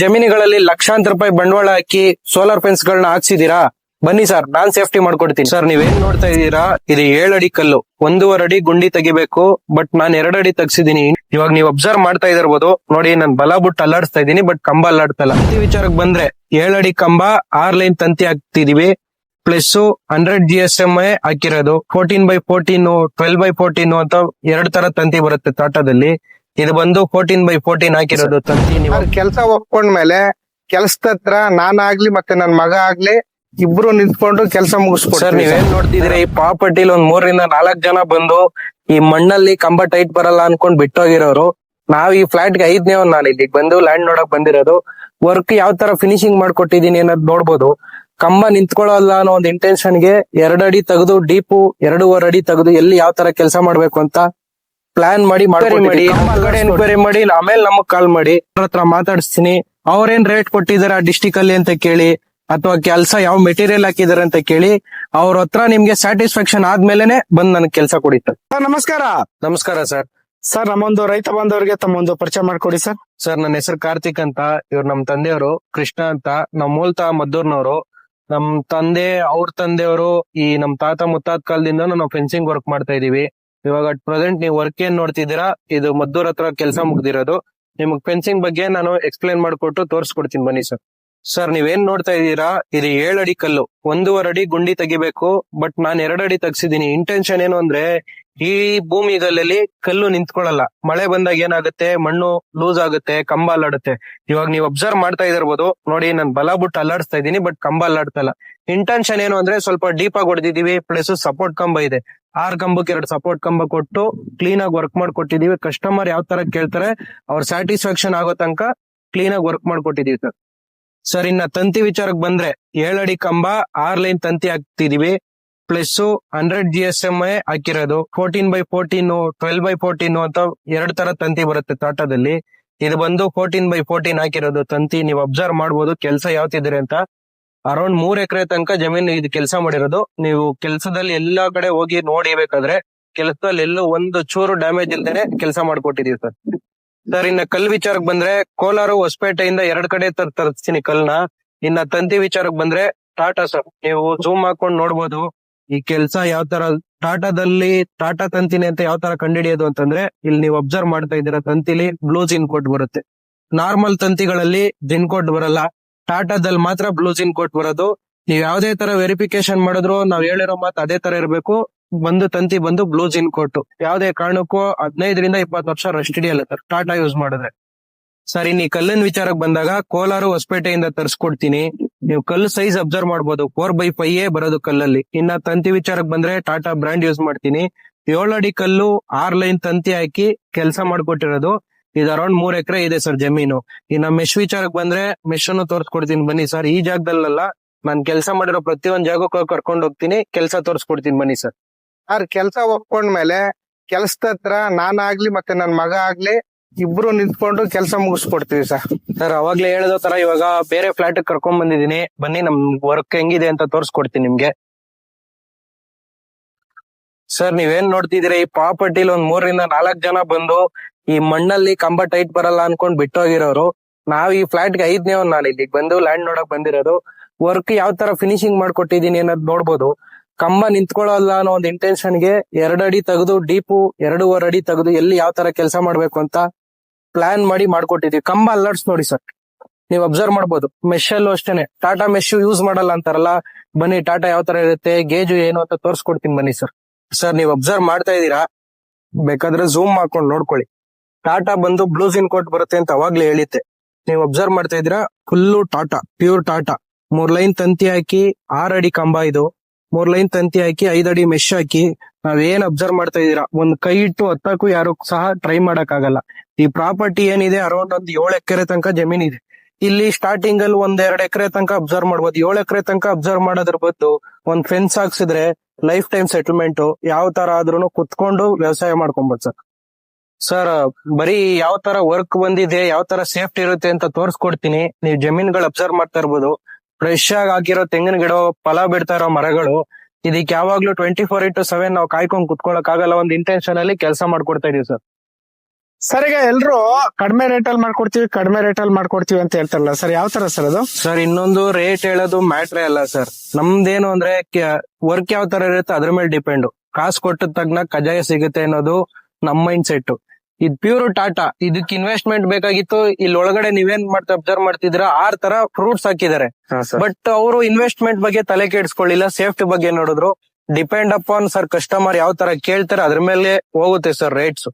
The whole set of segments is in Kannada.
ಜಮೀನುಗಳಲ್ಲಿ ಲಕ್ಷಾಂತರ ರೂಪಾಯಿ ಬಂಡವಾಳ ಹಾಕಿ ಸೋಲಾರ್ ಫೆನ್ಸ್ ಗಳನ್ನ ಹಾಕ್ಸಿದೀರಾ? ಬನ್ನಿ ಸರ್ ನಾನ್ ಸೇಫ್ಟಿ ಮಾಡ್ಕೊಡ್ತೀನಿ. ಸರ್ ನೀವೇನ್ ನೋಡ್ತಾ ಇದ್ದೀರಾ? ಇದು ಏಳಡಿ ಕಲ್ಲು. ಒಂದೂವರೆ ಅಡಿ ಗುಂಡಿ ತೆಗಿಬೇಕು ಬಟ್ ನಾನ್ ಅಡಿ ತೆಗ್ಸಿದೀನಿ ಇವಾಗ ನೀವು ಅಬ್ಸರ್ವ್ ಮಾಡ್ತಾ ಇದಿರ್ಬೋದು. ನೋಡಿ, ನಾನ್ ಬಲ ಬಿಟ್ಟು ಅಲ್ಲಾಡಿಸ್ತಾ ಇದೀನಿ ಬಟ್ ಕಂಬ ಅಲ್ಲಾಡ್ತಾ ಇಲ್ಲ ಈ ವಿಚಾರಕ್ಕೆ ಬಂದ್ರೆ ಏಳಡಿ ಕಂಬ, ಆರ್ ಲೈನ್ ತಂತಿ ಹಾಕ್ತಿದೀವಿ. Plus hundred G S M ಹಾಕಿರೋದು. Fourteen by fourteen twelve by fourteen ಅಂತ ಎರಡ್ ತರ ತಂತಿ ಬರುತ್ತೆ ಟಾಟಾದಲ್ಲಿ ಇದು ಬಂದು ಫೋರ್ಟೀನ್ ಬೈ ಫೋರ್ಟೀನ್ ಹಾಕಿರೋದು ತಂತಿ ನೀವು ಕೆಲಸ ಒಪ್ಕೊಂಡ್ಮೇಲೆ ಕೆಲಸದ ಹತ್ರ ನಾನಾಗ್ಲಿ ಮತ್ತೆ ನನ್ ಮಗ ಆಗ್ಲಿ ಇಬ್ರು ನಿಂತ್ಕೊಂಡು ಕೆಲಸ ಸರ್ ಮುಗಿಸ್ಕೊಡ್ತೀವಿ ನೀವೇನ್ ನೋಡ್ತಿದ್ರಿ ಈ ಪ್ರಾಪರ್ಟಿಲಿ ಒಂದ್ ಮೂರರಿಂದ ನಾಲ್ಕ್ ಜನ ಬಂದು ಈ ಮಣ್ಣಲ್ಲಿ ಕಂಬ ಟೈಟ್ ಬರಲ್ಲ ಅನ್ಕೊಂಡ್ ಬಿಟ್ಟೋಗಿರೋರು ನಾವ್ ಈ ಫ್ಲಾಟ್ಗೆ ಐದನೇ ಒಂದ್ ನಾನು ಇಲ್ಲಿಗೆ ಬಂದು ಲ್ಯಾಂಡ್ ನೋಡಕ್ ಬಂದಿರೋದು. ವರ್ಕ್ ಯಾವ ತರ ಫಿನಿಶಿಂಗ್ ಮಾಡ್ಕೊಟ್ಟಿದೀನಿ ಅನ್ನೋದು ನೋಡ್ಬೋದು. ಕಂಬ ನಿಂತ್ಕೊಳ್ಳಲ್ಲ ಅನ್ನೋ ಒಂದು ಇಂಟೆನ್ಷನ್ಗೆ ಎರಡ್ ಅಡಿ ತೆಗೆದು ಡೀಪು ಎರಡೂವರೆ ಅಡಿ ತೆಗೆದು ಎಲ್ಲಿ ಯಾವ ತರ ಕೆಲಸ ಮಾಡ್ಬೇಕು ಅಂತ ಪ್ಲಾನ್ ಮಾಡಿ ಮಾಡಿ ಕಡೆ ಎನ್ಕ್ವೈರಿ ಮಾಡಿ ಆಮೇಲೆ ನಮಗ್ ಕಾಲ್ ಮಾಡಿ. ಅವ್ರ ಹತ್ರ ಮಾತಾಡಿಸ್ತೀನಿ. ಅವ್ರೇನ್ ರೇಟ್ ಕೊಟ್ಟಿದಾರೆ ಆ ಡಿಸ್ಟಿಕ್ ಅಲ್ಲಿ ಅಂತ ಕೇಳಿ ಅಥವಾ ಕೆಲಸ ಯಾವ ಮೆಟೀರಿಯಲ್ ಹಾಕಿದಾರೆ ಅಂತ ಕೇಳಿ ಅವ್ರ ಹತ್ರ ನಿಮ್ಗೆ ಸ್ಯಾಟಿಸ್ಫ್ಯಾಕ್ಷನ್ ಆದ್ಮೇಲೆನೆ ಬಂದ್ ನನ್ ಕೆಲಸ ಕೊಡಿ ಸರ್. ನಮಸ್ಕಾರ. ನಮಸ್ಕಾರ ಸರ್. ಸರ್ ನಮ್ಮೊಂದು ರೈತ ಬಾಂಧವರಿಗೆ ತಮ್ಮೊಂದು ಪರಿಚಯ ಮಾಡ್ಕೊಡಿ ಸರ್. ಸರ್ ನನ್ನ ಹೆಸರು ಕಾರ್ತಿಕ್ ಅಂತ. ಇವ್ರು ನಮ್ ತಂದೆಯವರು ಕೃಷ್ಣ ಅಂತ. ನಮ್ ಮೂಲತಃ ಮದ್ದೂರ್ನವರು. ನಮ್ ತಂದೆ ಅವ್ರ ತಂದೆಯವರು ಈ ನಮ್ ತಾತ ಮುತ್ತಾತ ಕಾಲದಿಂದ ನಾವು ಫೆನ್ಸಿಂಗ್ ವರ್ಕ್ ಮಾಡ್ತಾ ಇದೀವಿ ಇವಾಗ ಅಟ್ ಪ್ರೆಸೆಂಟ್ ನೀವು ವರ್ಕ್ ಏನ್ ನೋಡ್ತಿದ್ದೀರಾ, ಇದು ಮದ್ದೂರ್ ಹತ್ರ ಕೆಲಸ ಮುಗ್ದಿರೋದು. ನಿಮಗೆ ಫೆನ್ಸಿಂಗ್ ಬಗ್ಗೆ ನಾನು ಎಕ್ಸ್ಪ್ಲೈನ್ ಮಾಡಿಕೊಟ್ಟು ತೋರಿಸ್ಕೊಡ್ತೀನಿ ಬನ್ನಿ ಸರ್ ಸರ್ ನೀವೇನ್ ನೋಡ್ತಾ ಇದ್ದೀರಾ ಇದು ಅಡಿ ಕಲ್ಲು. ಒಂದೂವರೆ ಅಡಿ ಗುಂಡಿ ತೆಗಿಬೇಕು ಬಟ್ ನಾನು ಎರಡು ಅಡಿ ತೆಗ್ಸಿದೀನಿ ಇಂಟೆನ್ಷನ್ ಏನು ಅಂದ್ರೆ, ಈ ಭೂಮಿಗಲ್ಲಲ್ಲಿ ಕಲ್ಲು ನಿಂತ್ಕೊಳ್ಳಲ್ಲ ಮಳೆ ಬಂದಾಗ ಏನಾಗುತ್ತೆ, ಮಣ್ಣು ಲೂಸ್ ಆಗುತ್ತೆ, ಕಂಬ ಅಲ್ಲಾಡುತ್ತೆ. ಇವಾಗ ನೀವು ಅಬ್ಸರ್ವ್ ಮಾಡ್ತಾ ಇದಿರ್ಬೋದು. ನೋಡಿ, ನಾನು ಬಲ ಬಿಟ್ಟು ಅಲ್ಲಾಡಿಸ್ತಾ ಇದ್ದೀನಿ ಬಟ್ ಕಂಬ ಅಲ್ಲಾಡ್ತಲ್ಲ ಇಂಟೆನ್ಷನ್ ಏನು ಅಂದ್ರೆ, ಸ್ವಲ್ಪ ಡೀಪ್ ಆಗಿ ಹೊಡೆದಿದೀವಿ ಪ್ಲಸ್ ಸಪೋರ್ಟ್ ಕಂಬ ಇದೆ. ಆರ್ ಕಂಬಕ್ಕೆ ಎರಡು ಸಪೋರ್ಟ್ ಕಂಬ ಕೊಟ್ಟು ಕ್ಲೀನ್ ಆಗಿ ವರ್ಕ್ ಮಾಡ್ಕೊಟ್ಟಿದೀವಿ. ಕಸ್ಟಮರ್ ಯಾವ ತರ ಕೇಳ್ತಾರೆ, ಅವ್ರ ಸ್ಯಾಟಿಸ್ಫ್ಯಾಕ್ಷನ್ ಆಗೋ ತನಕ ಕ್ಲೀನ್ ಆಗಿ ವರ್ಕ್ ಮಾಡ್ಕೊಟ್ಟಿದೀವಿ ಸರ್ ಸರ್ ಇನ್ನ ತಂತಿ ವಿಚಾರಕ್ಕೆ ಬಂದ್ರೆ ಏಳಡಿ ಕಂಬ, ಆರ್ ಲೈನ್ ತಂತಿ ಹಾಕ್ತಿದೀವಿ. Plus hundred G S M I ಹಾಕಿರೋದು. Fourteen by fourteen twelve by fourteen ಅಂತ ಎರಡ್ ತರ ತಂತಿ ಬರುತ್ತೆ ತೋಟದಲ್ಲಿ. ಇದು ಬಂದು ಫೋರ್ಟೀನ್ ಬೈ ಫೋರ್ಟೀನ್ ಹಾಕಿರೋದು ತಂತಿ. ನೀವು ಅಬ್ಸರ್ವ್ ಮಾಡ್ಬೋದು, ಕೆಲಸ ಯಾವ್ತಿದ್ರೆ ಅಂತ. ಅರೌಂಡ್ ಮೂರ್ ಎಕರೆ ತನಕ ಜಮೀನು ಇದು ಕೆಲಸ ಮಾಡಿರೋದು. ನೀವು ಕೆಲಸದಲ್ಲಿ ಎಲ್ಲಾ ಕಡೆ ಹೋಗಿ ನೋಡಿ ಬೇಕಾದ್ರೆ ಕೆಲಸದಲ್ಲಿ ಎಲ್ಲೂ ಒಂದು ಚೂರು ಡ್ಯಾಮೇಜ್ ಇಲ್ದೇನೆ ಕೆಲಸ ಮಾಡ್ಕೊಟ್ಟಿದೀವಿ ಸರ್. ಸರ್, ಇನ್ನ ಕಲ್ ವಿಚಾರಕ್ಕೆ ಬಂದ್ರೆ ಕೋಲಾರ ಹೊಸಪೇಟೆಯಿಂದ ಎರಡ್ ಕಡೆ ತರ ತರಿಸ್ತೀನಿ ಕಲ್ನ. ಇನ್ನ ತಂತಿ ವಿಚಾರಕ್ಕೆ ಬಂದ್ರೆ ಟಾಟಾ ಸರ್. ನೀವು ಜೂಮ್ ಹಾಕೊಂಡ್ ನೋಡ್ಬೋದು. ಈ ಕೆಲಸ ಯಾವ ತರ, ಟಾಟಾದಲ್ಲಿ ಟಾಟಾ ತಂತಿನಿ ಅಂತ ಯಾವ ತರ ಕಂಡುಹಿಡಿಯೋದು ಅಂತಂದ್ರೆ ಇಲ್ಲಿ ನೀವು ಅಬ್ಸರ್ವ್ ಮಾಡ್ತಾ ಇದ್ದೀರಾ, ತಂತಿಲಿ ಬ್ಲೂ ಜಿನ್ ಕೋಟ್ ಬರುತ್ತೆ. ನಾರ್ಮಲ್ ತಂತಿಗಳಲ್ಲಿ ಜಿನ್ಕೋಟ್ ಬರಲ್ಲ. ಟಾಟಾದಲ್ಲಿ ಮಾತ್ರ ಬ್ಲೂಸ್ ಕೋಟ್ ಬರೋದು. ನೀವು ಯಾವ್ದೇ ತರ ವೆರಿಫಿಕೇಶನ್ ಮಾಡಿದ್ರು ನಾವ್ ಹೇಳಿರೋ ಮಾತು ಅದೇ ತರ ಇರಬೇಕು. ಬಂದು ತಂತಿ ಬಂದು ಬ್ಲೂಸ್ ಕೋಟ್. ಯಾವ್ದೇ ಕಾರಣಕ್ಕೂ ಹದಿನೈದರಿಂದ ಇಪ್ಪತ್ತು ವರ್ಷ ರೆಸ್ಟ್ ಹಿಡಿಯಲ್ಲ ಸರ್ ಟಾಟಾ ಯೂಸ್ ಮಾಡಿದ್ರೆ. ಸರ್ ಇನ್ನು ಕಲ್ಲಿನ ವಿಚಾರಕ್ಕೆ ಬಂದಾಗ ಕೋಲಾರ ಹೊಸಪೇಟೆಯಿಂದ ತರಿಸ್ಕೊಡ್ತೀನಿ. ನೀವು ಕಲ್ಲು ಸೈಜ್ ಅಬ್ಸರ್ವ್ ಮಾಡ್ಬೋದು. ಫೋರ್ ಬೈ ಫೈವ್ ಎ ಬರೋದು ಕಲ್ಲಲ್ಲಿ. ಇನ್ನ ತಂತಿ ವಿಚಾರಕ್ಕೆ ಬಂದ್ರೆ ಟಾಟಾ ಬ್ರ್ಯಾಂಡ್ ಯೂಸ್ ಮಾಡ್ತೀನಿ. ಏಳು ಅಡಿ ಕಲ್ಲು, ಆರ್ ಲೈನ್ ತಂತಿ ಹಾಕಿ ಕೆಲಸ ಮಾಡ್ಕೊಟ್ಟಿರೋದು. ಇದು ಅರೌಂಡ್ ಮೂರ್ ಎಕರೆ ಇದೆ ಸರ್ ಜಮೀನು. ಈ ನಮ್ಮ ಮೆಶ್ ವಿಚಾರಕ್ಕೆ ಬಂದ್ರೆ ಮೆಶ್ ಅನ್ನು ತೋರಿಸ್ಕೊಡ್ತೀನಿ ಬನ್ನಿ ಸರ್ ಈ ಜಾಗದಲ್ಲ ನಾನು ಕೆಲಸ ಮಾಡಿರೋ ಪ್ರತಿಯೊಂದ್ ಜಾಗಕ್ಕೂ ಕರ್ಕೊಂಡು ಹೋಗ್ತೀನಿ ಕೆಲಸ ತೋರಿಸ್ಕೊಡ್ತೀನಿ ಬನ್ನಿ ಸರ್ ಸರ್ ಕೆಲಸ ಒಪ್ಕೊಂಡ್ಮೇಲೆ ಕೆಲಸದ ಹತ್ರ ನಾನಾಗ್ಲಿ ಮತ್ತೆ ನನ್ ಮಗ ಆಗ್ಲಿ ಇಬ್ರು ನಿಂತ್ಕೊಂಡು ಕೆಲಸ ಮುಗಿಸ್ಕೊಡ್ತೀವಿ ಸರ್ ಸರ್ ಅವಾಗ್ಲೇ ಹೇಳೋ ತರ ಇವಾಗ ಬೇರೆ ಫ್ಲಾಟ್ ಕರ್ಕೊಂಡ್ ಬಂದಿದೀನಿ ಬನ್ನಿ ನಮ್ ವರ್ಕ್ ಹೆಂಗಿದೆ ಅಂತ ತೋರಿಸ್ಕೊಡ್ತೀನಿ ನಿಮ್ಗೆ. ಸರ್ ನೀವೇನ್ ನೋಡ್ತಿದ್ರಿ ಈ ಪ್ರಾಪರ್ಟಿಲಿ ಒಂದ್ ಮೂರರಿಂದ ನಾಲ್ಕ್ ಜನ ಬಂದು ಈ ಮಣ್ಣಲ್ಲಿ ಕಂಬ ಟೈಟ್ ಬರಲ್ಲ ಅನ್ಕೊಂಡ್ ಬಿಟ್ಟೋಗಿರೋರು, ನಾವ್ ಈ ಫ್ಲಾಟ್ಗೆ ಐದನೇ ನಾನು ಇಲ್ಲಿಗೆ ಬಂದು ಲ್ಯಾಂಡ್ ನೋಡಕ್ ಬಂದಿರೋದು. ವರ್ಕ್ ಯಾವ ತರ ಫಿನಿಶಿಂಗ್ ಮಾಡ್ಕೊಟ್ಟಿದೀನಿ ಅನ್ನೋದ್ ನೋಡ್ಬೋದು. ಕಂಬ ನಿಂತ್ಕೊಳ್ಳಲ್ಲ ಅನ್ನೋ ಒಂದು ಇಂಟೆನ್ಷನ್ಗೆ ಎರಡ್ ಅಡಿ ತೆಗೆದು ಡೀಪು ಎರಡೂವರೆ ಅಡಿ ತೆಗೆದು ಎಲ್ಲಿ ಯಾವ ತರ ಕೆಲಸ ಮಾಡ್ಬೇಕು ಅಂತ ಪ್ಲಾನ್ ಮಾಡಿ ಮಾಡ್ಕೊಟ್ಟಿದೀವಿ. ಕಂಬ ಅಲ್ಲಾಡ್ಸ್ ನೋಡಿ ಸರ್. ನೀವು ಅಬ್ಸರ್ವ್ ಮಾಡ್ಬೋದು. ಮೆಶ್ ಅಲ್ಲೂ ಅಷ್ಟೇನೆ. ಟಾಟಾ ಮೆಶ್ ಯೂಸ್ ಮಾಡಲ್ಲ ಅಂತಾರಲ್ಲ, ಬನ್ನಿ ಟಾಟಾ ಯಾವ ತರ ಇರುತ್ತೆ, ಗೇಜು ಏನು ಅಂತ ತೋರಿಸ್ಕೊಡ್ತೀನಿ ಬನ್ನಿ ಸರ್. ಸರ್, ನೀವು ಅಬ್ಸರ್ವ್ ಮಾಡ್ತಾ ಇದ್ದೀರಾ? ಬೇಕಾದ್ರೆ ಝೂಮ್ ಮಾಡ್ಕೊಂಡು ನೋಡ್ಕೊಳ್ಳಿ. ಟಾಟಾ ಬಂದು ಬ್ಲೂಸ್ ಇನ್ ಕೋಟ್ ಬರುತ್ತೆ ಅಂತ ಅವಾಗ್ಲೇ ಹೇಳಿದ್ದೆ. ನೀವು ಅಬ್ಸರ್ವ್ ಮಾಡ್ತಾ ಇದ್ದೀರಾ? Full Tata pure Tata. ಮೂರ್ ಲೈನ್ ತಂತಿ ಹಾಕಿ ಆರ್ ಅಡಿ ಕಂಬ ಇದು. ಮೂರ್ ಲೈನ್ ತಂತಿ ಹಾಕಿ ಐದ್ ಅಡಿ ಮೆಶ್ ಹಾಕಿ ನಾವ್ ಏನ್ ಅಬ್ಸರ್ವ್ ಮಾಡ್ತಾ ಇದೀರಾ ಒಂದ್ ಕೈ ಇಟ್ಟು ಹತ್ತಕ್ಕೂ ಯಾರು ಸಹ ಟ್ರೈ ಮಾಡಕ್ ಆಗಲ್ಲ ಈ ಪ್ರಾಪರ್ಟಿ ಏನಿದೆ ಅರೌಂಡ್ ಒಂದ್ ಏಳು ಎಕರೆ ತನಕ ಜಮೀನ್ ಇದೆ. ಇಲ್ಲಿ ಸ್ಟಾರ್ಟಿಂಗ್ ಅಲ್ಲಿ ಒಂದ್ ಎರಡ್ ಎಕರೆ ತನಕ ಅಬ್ಸರ್ವ್ ಮಾಡ್ಬೋದು. ಏಳು ಎಕರೆ ತನಕ ಅಬ್ಸರ್ವ್ ಮಾಡೋದ್ರ ಬದ್ದು ಒಂದ್ ಫೆನ್ಸ್ ಹಾಕ್ಸಿದ್ರೆ ಲೈಫ್ ಟೈಮ್ ಸೆಟಲ್ಮೆಂಟ್ ಯಾವ ತರ ಆದ್ರೂ ಕುತ್ಕೊಂಡು ವ್ಯವಸಾಯ ಮಾಡ್ಕೊಂಬೋದು ಸರ್. ಸರ್ ಬರೀ ಯಾವ ತರ ವರ್ಕ್ ಬಂದಿದೆ ಯಾವ ತರ ಸೇಫ್ಟಿ ಇರುತ್ತೆ ಅಂತ ತೋರಿಸ್ಕೊಡ್ತೀನಿ. ನೀವು ಜಮೀನ್ಗಳು ಅಬ್ಸರ್ವ್ ಮಾಡ್ತಾ ಇರ್ಬೋದು. ಫ್ರೆಶ್ ಆಗಿ ಹಾಕಿರೋ ತೆಂಗಿನ ಗಿಡ ಫಲ ಬಿಡ್ತಾ ಇರೋ ಮರಗಳು ಇದಕ್ಕೆ ಯಾವಾಗ್ಲೂ ಟ್ವೆಂಟಿ ಫೋರ್ ಇಂಟು ಸೆವೆನ್ ನಾವು ಕಾಯ್ಕೊಂಡು ಕುತ್ಕೊಳಕ್ ಆಗಲ್ಲ ಒಂದು ಇಂಟೆನ್ಷನ್ ಅಲ್ಲಿ ಕೆಲಸ ಮಾಡ್ಕೊಡ್ತಾ ಇದೀವಿ ಸರ್ ಸರ್ ಈಗ ಎಲ್ರು ಕಡಿಮೆ ರೇಟ್ ಅಲ್ಲಿ ಮಾಡ್ಕೊಡ್ತೀವಿ ಕಡಿಮೆ ರೇಟ್ ಅಲ್ಲಿ ಮಾಡ್ಕೊಡ್ತೀವಿ ಅಂತ ಹೇಳ್ತಾರಲ್ಲ ಸರ್ ಯಾವ ತರ ಸರ್ ಅದು? ಸರ್ ಇನ್ನೊಂದು ರೇಟ್ ಹೇಳೋದು ಮ್ಯಾಟ್ರೇ ಅಲ್ಲ ಸರ್ ನಮ್ದೇನು ಅಂದ್ರೆ ವರ್ಕ್ ಯಾವ ತರ ಇರುತ್ತೆ ಅದ್ರ ಮೇಲೆ ಡಿಪೆಂಡ್ ಕಾಸು ಕೊಟ್ಟ ತಗ್ನ ಕಜಾಯ ಸಿಗುತ್ತೆ ಅನ್ನೋದು ನಮ್ ಮೈಂಡ್ ಸೆಟ್ ಇದ್ ಪ್ಯೂರ್ ಟಾಟಾ ಇದಕ್ಕೆ ಇನ್ವೆಸ್ಟ್ಮೆಂಟ್ ಬೇಕಾಗಿತ್ತು. ಇಲ್ಲಿ ಒಳಗಡೆ ನೀವೇನ್ ಮಾಡ್ತಾ ಅಬ್ಸರ್ವ್ ಮಾಡ್ತಿದ್ರ ಆರ್ ತರ ಫ್ರೂಟ್ಸ್ ಹಾಕಿದ್ದಾರೆ. ಬಟ್ ಅವರು ಇನ್ವೆಸ್ಟ್ಮೆಂಟ್ ಬಗ್ಗೆ ತಲೆ ಕೆಡಿಸ್ಕೊಳ್ಳಿಲ್ಲ. ಸೇಫ್ಟಿ ಬಗ್ಗೆ ನೋಡಿದ್ರು. ಡಿಪೆಂಡ್ ಅಪಾನ್ ಸರ್ ಕಸ್ಟಮರ್ ಯಾವ ತರ ಕೇಳ್ತಾರೆ ಅದ್ರ ಮೇಲೆ ಹೋಗುತ್ತೆ ಸರ್ ರೇಟ್ಸ್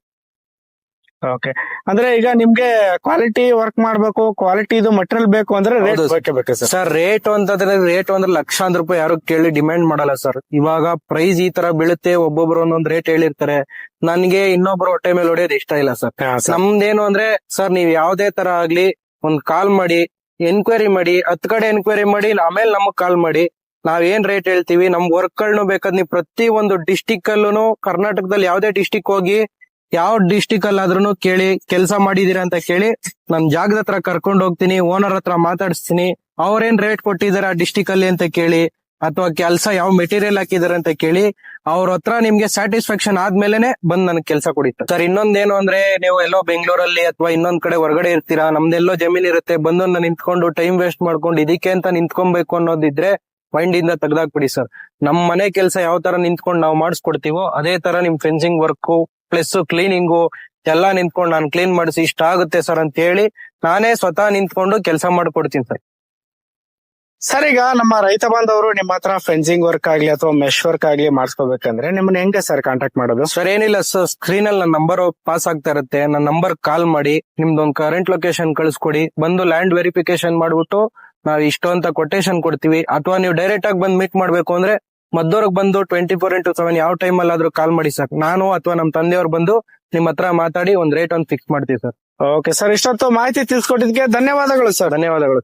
ಓಕೆ ಅಂದ್ರೆ ಈಗ ನಿಮ್ಗೆ ಕ್ವಾಲಿಟಿ ವರ್ಕ್ ಮಾಡ್ಬೇಕು ಕ್ವಾಲಿಟಿ ಇದು ಮಟೀರಿಯಲ್ ಬೇಕು ಅಂದ್ರೆ ರೇಟ್ ಹೌದು ಬೇಕೇ ಬೇಕು ಸರ್ ಸರ್ ರೇಟ್ ಅಂತಂದ್ರೆ ರೇಟ್ ಅಂದ್ರೆ ಲಕ್ಷಾಂತರ ರೂಪಾಯಿ ಯಾರು ಕೇಳಿ ಡಿಮ್ಯಾಂಡ್ ಮಾಡಲ್ಲ ಸರ್ ಇವಾಗ ಪ್ರೈಸ್ ಈ ತರ ಬೀಳುತ್ತೆ ಒಬ್ಬೊಬ್ರು ಒಂದೊಂದ್ ರೇಟ್ ಹೇಳಿರ್ತಾರೆ. ನನ್ಗೆ ಇನ್ನೊಬ್ರು ಹೊಟ್ಟೆ ಮೇಲೆ ಹೊಡೆಯೋದು ಇಷ್ಟ ಇಲ್ಲ ಸರ್ ನಮ್ದೇನು ಅಂದ್ರೆ ಸರ್ ನೀವ್ ಯಾವ್ದೇ ತರ ಆಗ್ಲಿ ಒಂದ್ ಕಾಲ್ ಮಾಡಿ ಎನ್ಕ್ವೈರಿ ಮಾಡಿ ಹತ್ ಕಡೆ ಎನ್ಕ್ವೈರಿ ಮಾಡಿ ಆಮೇಲೆ ನಮಗ್ ಕಾಲ್ ಮಾಡಿ. ನಾವ್ ಏನ್ ರೇಟ್ ಹೇಳ್ತೀವಿ? ನಮ್ ವರ್ಕ್ ಗಳನ್ನೂ ಬೇಕಾದ್ ನೀವು ಪ್ರತಿ ಒಂದು ಡಿಸ್ಟಿಕ್ ಅಲ್ಲೂ ಕರ್ನಾಟಕದಲ್ಲಿ ಯಾವ್ದೇ ಡಿಸ್ಟಿಕ್ ಹೋಗಿ ಯಾವ ಡಿಸ್ಟಿಕ್ ಅಲ್ಲಾದ್ರೂ ಕೇಳಿ, ಕೆಲಸ ಮಾಡಿದೀರ ಅಂತ ಕೇಳಿ ನಮ್ ಜಾಗದ ಹತ್ರ ಕರ್ಕೊಂಡು ಹೋಗ್ತೀನಿ ಓನರ್ ಹತ್ರ ಮಾತಾಡಿಸ್ತೀನಿ, ಅವ್ರೇನ್ ರೇಟ್ ಕೊಟ್ಟಿದ್ದಾರೆ ಆ ಡಿಸ್ಟಿಕ್ ಅಲ್ಲಿ ಅಂತ ಕೇಳಿ, ಅಥವಾ ಕೆಲಸ ಯಾವ ಮೆಟೀರಿಯಲ್ ಹಾಕಿದಾರೆ ಅಂತ ಕೇಳಿ, ಅವ್ರ ಹತ್ರ ನಿಮ್ಗೆ ಸ್ಯಾಟಿಸ್ಫ್ಯಾಕ್ಷನ್ ಆದ್ಮೇಲೆನೆ ಬಂದ್ ನನಗೆ ಕೆಲಸ ಕೊಡಿತ್ತು ಸರ್, ಇನ್ನೊಂದೇನು ಅಂದ್ರೆ ನೀವು ಎಲ್ಲೋ ಬೆಂಗಳೂರಲ್ಲಿ ಅಥವಾ ಇನ್ನೊಂದ್ ಕಡೆ ಹೊರಗಡೆ ಇರ್ತೀರಾ, ನಮ್ದೆಲ್ಲೋ ಜಮೀನ್ ಇರುತ್ತೆ ಬಂದು ನಾನು ನಿಂತ್ಕೊಂಡು ಟೈಮ್ ವೇಸ್ಟ್ ಮಾಡ್ಕೊಂಡು ಇದಕ್ಕೆ ಅಂತ ನಿಂತ್ಕೊಬೇಕು ಅನ್ನೋದಿದ್ರೆ ಮೈಂಡ್ ಇಂದ ತೆಗ್ದಾಕ್ಬಿಡಿ ಸರ್. ನಮ್ ಮನೆ ಕೆಲಸ ಯಾವ ತರ ನಿಂತ್ಕೊಂಡು ನಾವು ಮಾಡಿಸ್ಕೊಡ್ತೀವೋ, ಅದೇ ತರ ನಿಮ್ ಫೆನ್ಸಿಂಗ್ ವರ್ಕ್ ಪ್ಲಸ್ ಕ್ಲೀನಿಂಗು ಎಲ್ಲಾ ನಿಂತ್ಕೊಂಡು ನಾನು ಕ್ಲೀನ್ ಮಾಡಿಸಿ ಇಷ್ಟ ಆಗುತ್ತೆ ಸರ್ ಅಂತ ಹೇಳಿ ನಾನೇ ಸ್ವತಃ ನಿಂತ್ಕೊಂಡು ಕೆಲಸ ಮಾಡ್ಕೊಡ್ತೀನಿ ಸರ್ ಸರ್ ಈಗ ನಮ್ಮ ರೈತ ಬಾಂಧವರು ನಿಮ್ಮ ಹತ್ರ ಫೆನ್ಸಿಂಗ್ ವರ್ಕ್ ಆಗ್ಲಿ ಅಥವಾ ಮೆಶ್ ವರ್ಕ್ ಆಗ್ಲಿ ಮಾಡಿಸ್ಕೋಬೇಕಂದ್ರೆ ನಿಮ್ಮನ್ನ ಹೆಂಗೆ ಸರ್ ಕಾಂಟ್ಯಾಕ್ಟ್ ಮಾಡೋದು? ಸರ್ ಏನಿಲ್ಲ ಸರ್ ಸ್ಕ್ರೀನ್ ಅಲ್ಲಿ ನನ್ನ ನಂಬರ್ ಪಾಸ್ ಆಗ್ತಾ ಇರುತ್ತೆ. ನನ್ನ ನಂಬರ್ ಕಾಲ್ ಮಾಡಿ ನಿಮ್ದೊಂದು ಕರೆಂಟ್ ಲೊಕೇಶನ್ ಕಳಿಸ್ಕೊಡಿ. ಬಂದು ಲ್ಯಾಂಡ್ ವೆರಿಫಿಕೇಶನ್ ಮಾಡ್ಬಿಟ್ಟು ನಾವ್ ಇಷ್ಟು ಅಂತ ಕೊಟೇಶನ್ ಕೊಡ್ತೀವಿ. ಅಥವಾ ನೀವು ಡೈರೆಕ್ಟ್ ಆಗಿ ಬಂದು ಮೀಟ್ ಮಾಡ್ಬೇಕು ಅಂದ್ರೆ ಮದ್ದೂರ್ಗ್ ಬಂದು ಟ್ವೆಂಟಿ ಫೋರ್ ಇಂಟು ಸೆವೆನ್ ಯಾವ ಟೈಮ್ ಅಲ್ಲಾದ್ರೂ ಕಾಲ್ ಮಾಡಿ ಸರ್ ನಾನು ಅಥವಾ ನಮ್ಮ ತಂದೆಯವ್ರು ಬಂದು ನಿಮ್ ಹತ್ರ ಮಾತಾಡಿ ಒಂದ್ ರೇಟ್ ಒಂದು ಫಿಕ್ಸ್ ಮಾಡ್ತೀವಿ ಸರ್ ಓಕೆ ಸರ್ ಇಷ್ಟೊತ್ತು ಮಾಹಿತಿ ತಿಳಿಸ್ಕೊಟ್ಟಿದ್ಕೆ ಧನ್ಯವಾದಗಳು ಸರ್ ಧನ್ಯವಾದಗಳು.